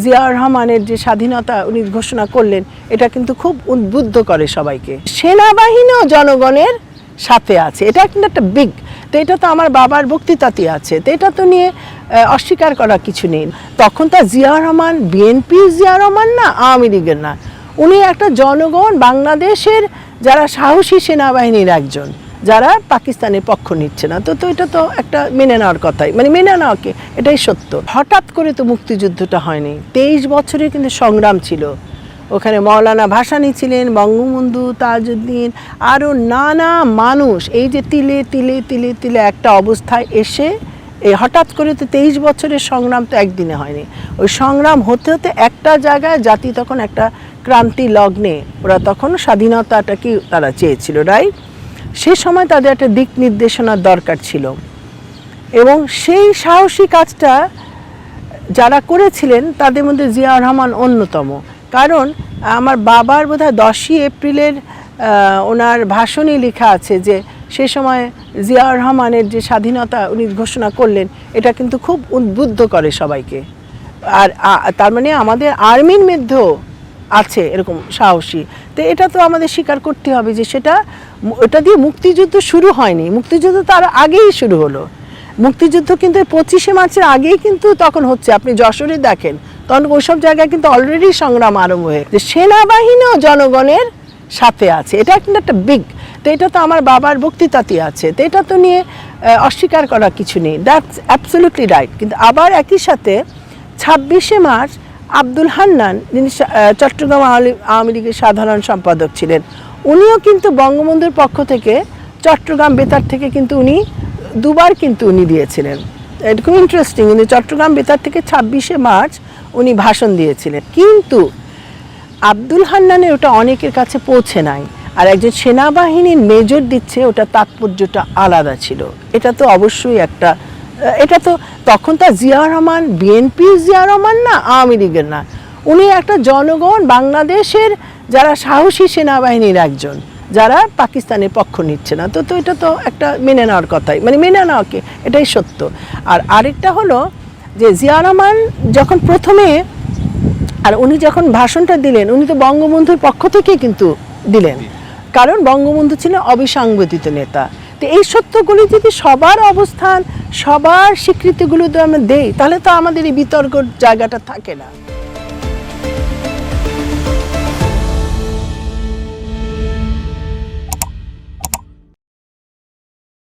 জিয়াউর রহমানের যে স্বাধীনতা উনি ঘোষণা করলেন, এটা কিন্তু খুব উদ্বুদ্ধ করে সবাইকে। সেনাবাহিনীও জনগণের সাথে আছে। এটা কিন্তু একটা বিগ তো এটা তো আমার বাবার বক্তৃতাতে আছে। তো এটা তো নিয়ে অস্বীকার করা কিছু নেই। তখন তো জিয়াউর রহমান বিএনপি জিয়াউর রহমান না, আওয়ামী লীগের না। উনি একটা জনগণ, বাংলাদেশের যারা সাহসী সেনাবাহিনীর একজন। যারা পাকিস্তানের পক্ষ নিচ্ছে না। তো তো এটা তো একটা মেনে নেওয়ার কথাই। মানে মেনে নেওয়াকে এটাই সত্য। হঠাৎ করে তো মুক্তিযুদ্ধটা হয়নি। তেইশ বছরের কিন্তু সংগ্রাম ছিল। ওখানে মৌলানা ভাসানী ছিলেন, বঙ্গবন্ধু তাজউদ্দিন, আরও নানা মানুষ। এই যে তিলে তিলে তিলে তিলে একটা অবস্থায় এসে এই হঠাৎ করে তো তেইশ বছরের সংগ্রাম তো একদিনে হয়নি। ওই সংগ্রাম হতে হতে একটা জায়গায় জাতি তখন একটা ক্রান্তি লগ্নে। ওরা তখন স্বাধীনতাটাকে তারা চেয়েছিল রাইট সে সময় তাদের একটা দিক নির্দেশনার দরকার ছিল। এবং সেই সাহসী কাজটা যারা করেছিলেন, তাদের মধ্যে জিয়াউর রহমান অন্যতম। কারণ আমার বাবার বোধহয় দশই এপ্রিলের ওনার ভাষণে লেখা আছে যে, সে সময় জিয়াউর রহমানের যে স্বাধীনতা উনি ঘোষণা করলেন, এটা কিন্তু খুব উদ্বুদ্ধ করে সবাইকে। আর তার মানে আমাদের আর্মির মধ্যেও আছে এরকম সাহসী। তো এটা তো আমাদের স্বীকার করতে হবে যে সেটা ওটা দিয়ে মুক্তিযুদ্ধ শুরু হয়নি। মুক্তিযুদ্ধ তার আগেই শুরু হলো। মুক্তিযুদ্ধ কিন্তু পঁচিশে মার্চের আগেই কিন্তু তখন হচ্ছে। আপনি যশোরে দেখেন, তখন ওইসব জায়গায় কিন্তু অলরেডি সংগ্রাম আরম্ভ হয়ে যে সেনাবাহিনীও জনগণের সাথে আছে। এটা কিন্তু একটা বিগ তো এটা তো আমার বাবার বক্তৃতাতে আছে। তো এটা তো নিয়ে অস্বীকার করা কিছু নেই। দ্যাটস অ্যাবসলিউটলি রাইট কিন্তু আবার একই সাথে ছাব্বিশে মার্চ আব্দুল হান্নান, যিনি চট্টগ্রাম আওয়ামী- লীগের সাধারণ সম্পাদক ছিলেন, উনিও কিন্তু বঙ্গবন্ধুর পক্ষ থেকে চট্টগ্রাম বেতার থেকে কিন্তু উনি, দুবার কিন্তু উনি দিয়েছিলেন। এটা খুব ইন্টারেস্টিং উনি চট্টগ্রাম বেতার থেকে ছাব্বিশে মার্চ উনি ভাষণ দিয়েছিলেন। কিন্তু আব্দুল হান্নানের ওটা অনেকের কাছে পৌঁছে নাই, আর একজন সেনাবাহিনীর মেজর দিচ্ছে, ওটা তাৎপর্যটা আলাদা ছিল। এটা তো অবশ্যই একটা এটা তো তখন তো জিয়া রহমান বিএনপি জিয়া রহমান না, আওয়ামী লীগের না। উনি একটা জনগণ, বাংলাদেশের যারা সাহসী সেনাবাহিনীর একজন, যারা পাকিস্তানের পক্ষ নিচ্ছে না। তো তো এটা তো একটা মেনে নেওয়ার কথাই। মানে মেনে নেওয়াকে এটাই সত্য। আর আরেকটা হলো যে জিয়া রহমান যখন প্রথমে, আর উনি যখন ভাষণটা দিলেন, উনি তো বঙ্গবন্ধুর পক্ষ থেকে কিন্তু দিলেন। কারণ বঙ্গবন্ধু ছিলেন অবিসংগঠিত নেতা। তো এই সত্যগুলি যদি সবার অবস্থান, সবার স্বীকৃতিগুলো আমরা দেই, তাহলে তো আমাদের এই বিতর্ক জায়গাটা থাকে না।